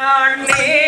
Amen.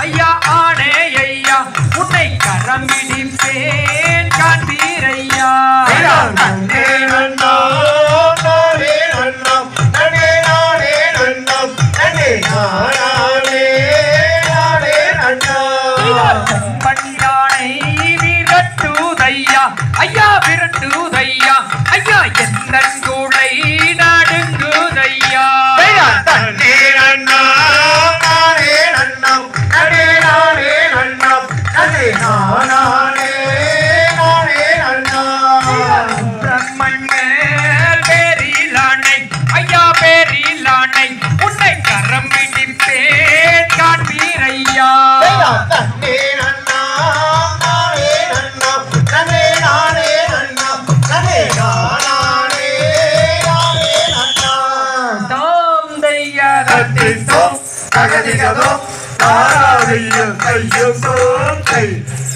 ஐயா ஆனே ஐயா உன்னை கரமிடிப்பேன் காண்பீரையா. பண்ணியானை விரட்டுதையா ஐயா விரட்டுதையா ஐயா என் 아가리가도 아리연 아연도 아이